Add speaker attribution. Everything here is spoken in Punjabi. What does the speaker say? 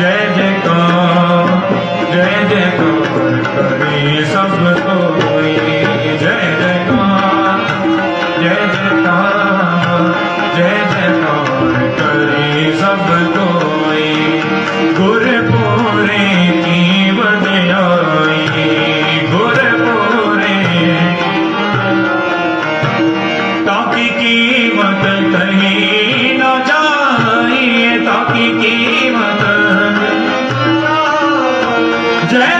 Speaker 1: ਜੈ ਜੈਕਾਰ ਜੈ ਜੈਕਾਰ ਕਰੇ ਸਭ ਕੋਈ ਜੈ ਜੈਕਾਰ ਜੈ ਜੈਕਾਰ ਜੈ Jack.